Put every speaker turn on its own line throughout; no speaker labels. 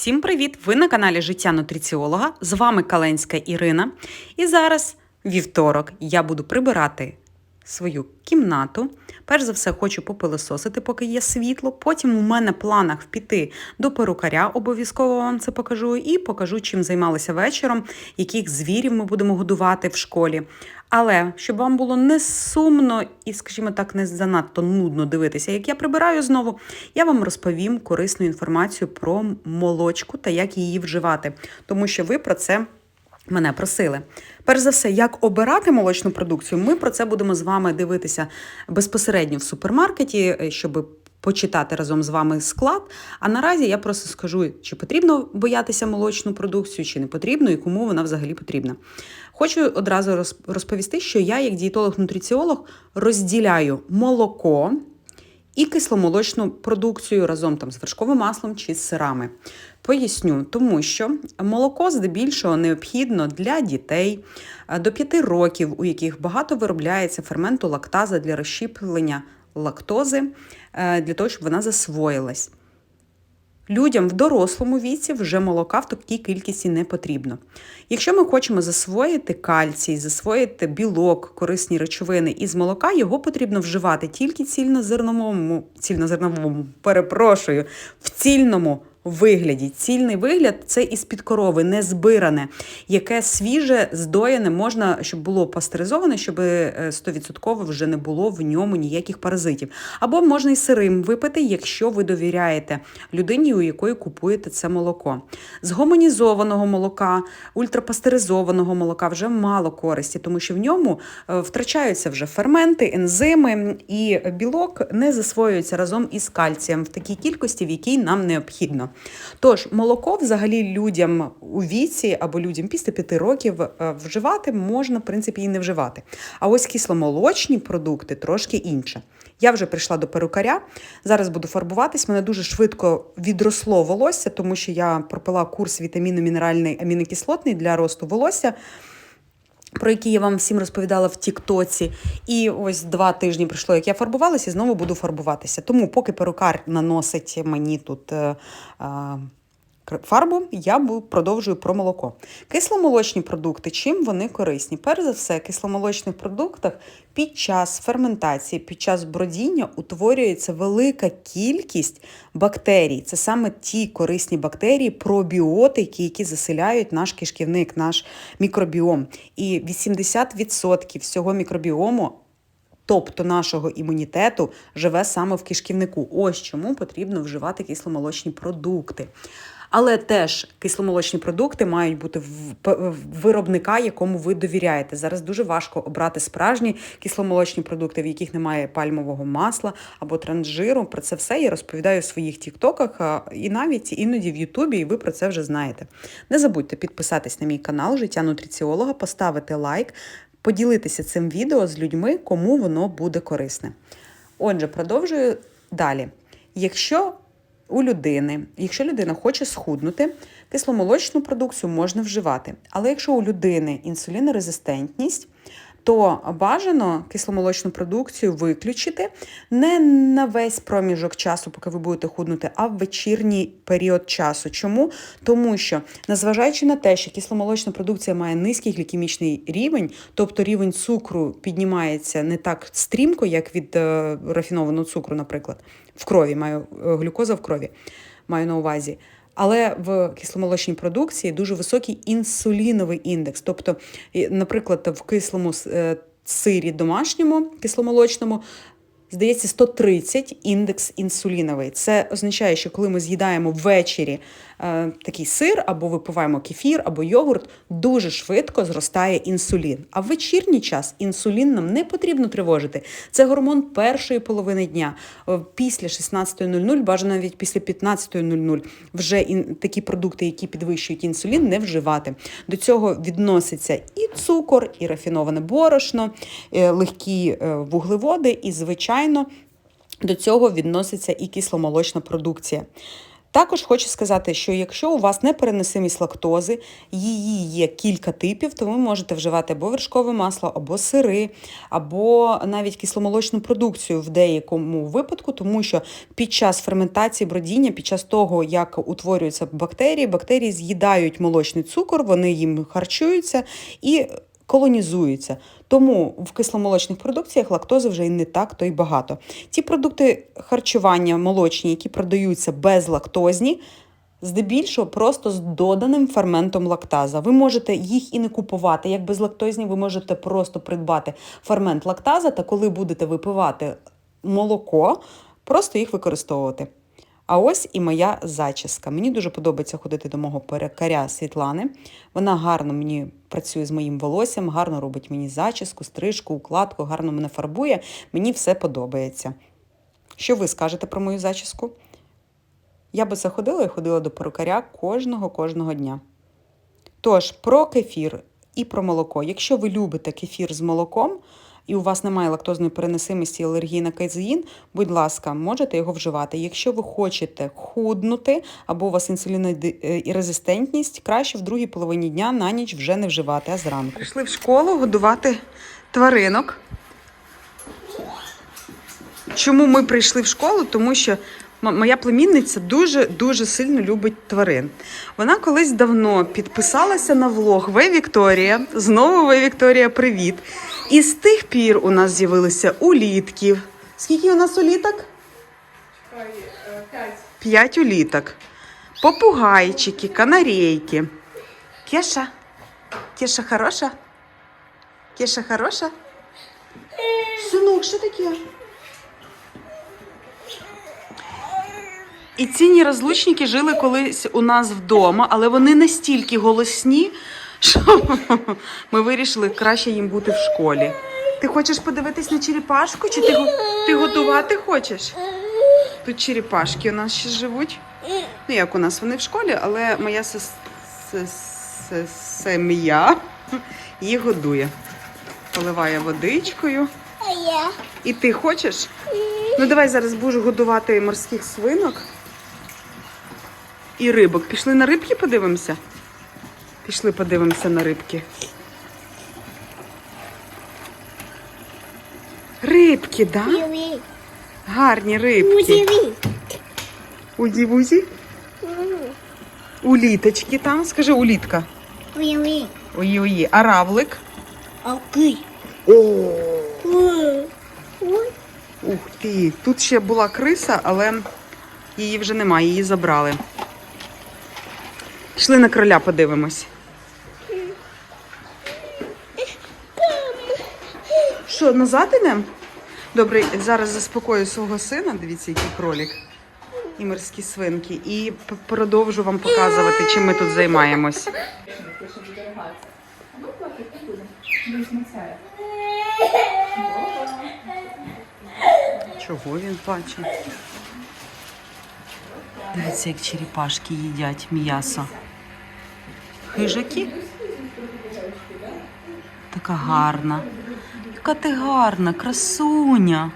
Всім привіт! Ви на каналі Життя Нутриціолога. З вами Каленська Ірина. І зараз вівторок я буду прибирати свою кімнату. Перш за все, хочу попилисосити, поки є світло. Потім у мене в планах піти до перукаря, обов'язково вам це покажу, і покажу, чим займалися вечором, яких звірів ми будемо годувати в школі. Але щоб вам було не сумно і, скажімо так, не занадто нудно дивитися, як я прибираю знову, я вам розповім корисну інформацію про молочку та як її вживати, тому що ви про це. Мене просили. Перш за все, як обирати молочну продукцію, ми про це будемо з вами дивитися безпосередньо в супермаркеті, е, щоб почитати разом з вами склад. А наразі я просто скажу, чи потрібно боятися молочну продукцію, чи не потрібно, і кому вона взагалі потрібна. Хочу одразу розповісти, що я, як дієтолог-нутриціолог, розділяю молоко і кисломолочну продукцію разом там з вершковим маслом чи з сирами. Поясню, тому що молоко здебільшого необхідно для дітей до 5 років, у яких багато виробляється ферменту лактаза для розщіплення лактози, для того, щоб вона засвоїлась. Людям в дорослому віці вже молока в такій кількості не потрібно. Якщо ми хочемо засвоїти кальцій, засвоїти білок, корисні речовини із молока, його потрібно вживати тільки цільнозерновому, цільнозерновому, перепрошую, в цільному вигляді. Цільний вигляд це із-під корови, не збиране, яке свіже, здоєне, можна, щоб було пастеризоване, щоб 100% вже не було в ньому ніяких паразитів. Або можна і сирим випити, якщо ви довіряєте людині, у якої купуєте це молоко. З гомонізованого молока, ультрапастеризованого молока вже мало користі, тому що в ньому е, втрачаються вже ферменти, ензими і білок не засвоюється разом із кальцієм в такій кількості, в якій нам необхідно. Тож, молоко взагалі людям у віці або людям після 5 років е, вживати можна, в принципі, і не вживати. А ось кисломолочні продукти трошки інше. Я вже прийшла до перукаря, зараз буду фарбуватись. Мене дуже швидко відросло волосся, тому що я пропила курс вітамінно-мінеральний амінокислотний для росту волосся. Про які я вам всім розповідала в Тіктоці. І ось два тижні пройшло, як я фарбувалася, і знову буду фарбуватися. Тому, поки перукар наносить мені тут. Е, е, фарбу я продовжую про молоко. Кисломолочні продукти, чим вони корисні? Перш за все, в кисломолочних продуктах під час ферментації, під час бродіння утворюється велика кількість бактерій. Це саме ті корисні бактерії, пробіотики, які заселяють наш кишківник, наш мікробіом. І 80% всього мікробіому. Тобто нашого імунітету живе саме в кишківнику. Ось чому потрібно вживати кисломолочні продукти. Але теж кисломолочні продукти мають бути в виробника, якому ви довіряєте. Зараз дуже важко обрати справжні кисломолочні продукти, в яких немає пальмового масла або трансжиру. Про це все я розповідаю в своїх тіктоках і навіть іноді в Ютубі, і ви про це вже знаєте. Не забудьте підписатись на мій канал Життя нутриціолога, поставити лайк, поділитися цим відео з людьми, кому воно буде корисне. Отже, продовжую далі. Якщо у людини, якщо людина хоче схуднути, кисломолочну продукцію можна вживати. Але якщо у людини інсулінорезистентність, то бажано кисломолочну продукцію виключити не на весь проміжок часу, поки ви будете худнути, а в вечірній період часу. Чому? Тому що, незважаючи на те, що кисломолочна продукція має низький глікемічний рівень, тобто рівень цукру піднімається не так стрімко, як від е, рафінованого цукру, наприклад, в крові маю е, глюкоза в крові, маю на увазі. Але в кисломолочній продукції дуже високий інсуліновий індекс. Тобто, наприклад, в кислому е, сирі домашньому кисломолочному здається, 130 індекс інсуліновий. Це означає, що коли ми з'їдаємо ввечері такий сир, або випиваємо кефір, або йогурт, дуже швидко зростає інсулін. А в вечірній час інсулін нам не потрібно тривожити. Це гормон першої половини дня. Е, після 16.00, бажано навіть після 15.00 вже такі продукти, які підвищують інсулін, не вживати. До цього відноситься і цукор, і рафіноване борошно, е, легкі е, вуглеводи, і звичайно, до цього відноситься і кисломолочна продукція. Також хочу сказати, що якщо у вас непереносимість лактози, її є кілька типів, то ви можете вживати або вершкове масло, або сири, або навіть кисломолочну продукцію в деякому випадку, тому що під час ферментації бродіння, під час того, як утворюються бактерії, бактерії з'їдають молочний цукор, вони їм харчуються і колонізуються. Тому в кисломолочних продукціях лактози вже і не так то й багато. Ті продукти харчування молочні, які продаються безлактозні, здебільшого просто з доданим ферментом лактаза. Ви можете їх і не купувати як безлактозні, ви можете просто придбати фермент лактаза, та коли будете випивати молоко, просто їх використовувати. А ось і моя зачіска. Мені дуже подобається ходити до мого перекаря Світлани. Вона гарно мені працює з моїм волоссям, гарно робить мені зачіску, стрижку, укладку, гарно мене фарбує. Мені все подобається. Що ви скажете про мою зачіску? Я би заходила і ходила до перукаря кожного кожного дня. Тож, про кефір і про молоко. Якщо ви любите кефір з молоком і у вас немає лактозної переносимості і алергії на казеїн, будь ласка, можете його вживати. Якщо ви хочете худнути або у вас інсулінорезистентність, краще в другій половині дня на ніч вже не вживати, а зранку. Прийшли в школу годувати тваринок. Чому ми прийшли в школу? Тому що моя племінниця дуже дуже сильно любить тварин. Вона колись давно підписалася на влог Ви Вікторія. Знову Ви Вікторія, привіт. І з тих пір у нас з'явилися улітків. Скільки у нас уліток? П'ять уліток. Попугайчики, канарейки. Кеша. Кеша хороша? Кеша хороша? Синок, що таке? І ці нерозлучники жили колись у нас вдома, але вони настільки голосні, що ми вирішили краще їм бути в школі. Ти хочеш подивитись на черепашку, чи ти, ти готувати хочеш? Тут черепашки у нас ще живуть. Ну, як у нас вони в школі, але моя сес- сім'я їх годує. Поливає водичкою. І ти хочеш? Ну давай зараз будеш годувати морських свинок і рибок. Пішли на рибки подивимося? Пішли подивимося на рибки. Рибки, да? Гарні рибки. Уді-вузі. Уліточки там. Скажи улітка. Ої-ої. А равлик?
Окей.
О! Ух ти, тут ще була криса, але її вже немає, її забрали. Йшли на кроля, подивимось. Що, назад ідемо? Добре, зараз заспокою свого сина. Дивіться, який кролик. І морські свинки. І продовжу вам показувати, чим ми тут займаємось. Чого він плаче? Дивіться, як черепашки їдять м'ясо. Хижаки? Така гарна. Яка ти гарна, красуня.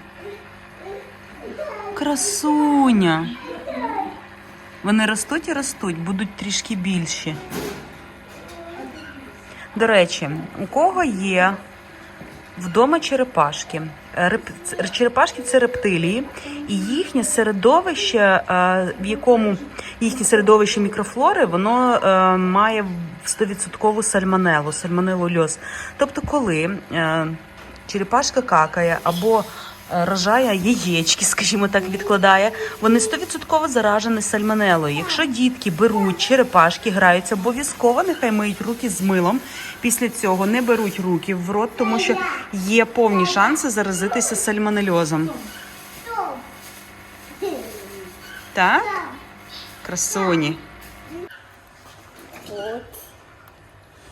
Красуня. Вони ростуть і ростуть, будуть трішки більші. До речі, у кого є вдома черепашки. Реп... Черепашки це рептилії, і їхнє середовище, е, в якому їхнє середовище мікрофлори, воно е, має 100% сальмонелу, сальмонелольоз. Тобто, коли е, черепашка какає або е, рожає яєчки, скажімо так, відкладає, вони 100% заражені сальмонелою. Якщо дітки беруть черепашки, граються, обов'язково нехай миють руки з милом. Після цього не беруть руки в рот, тому що є повні шанси заразитися сальмонельозом. Так? Красуні.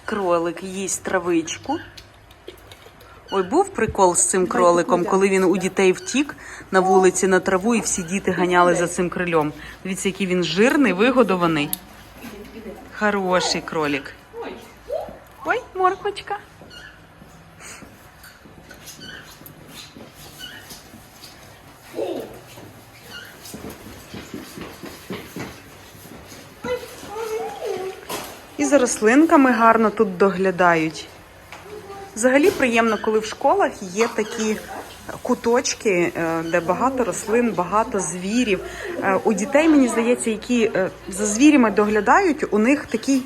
Кролик їсть травичку. Ой, був прикол з цим кроликом, коли він у дітей втік на вулиці на траву, і всі діти ганяли за цим крильом. Дивіться, який він жирний, вигодований. Хороший кролік. Ой, морквочка. І за рослинками гарно тут доглядають. Взагалі приємно, коли в школах є такі куточки, е, де багато рослин, багато звірів. Е, У дітей, мені здається, які е, за звірями доглядають, у них такий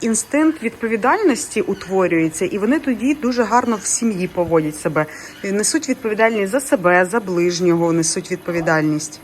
інстинкт відповідальності утворюється, і вони тоді дуже гарно в сім'ї поводять себе. Несуть відповідальність за себе, за ближнього, несуть відповідальність.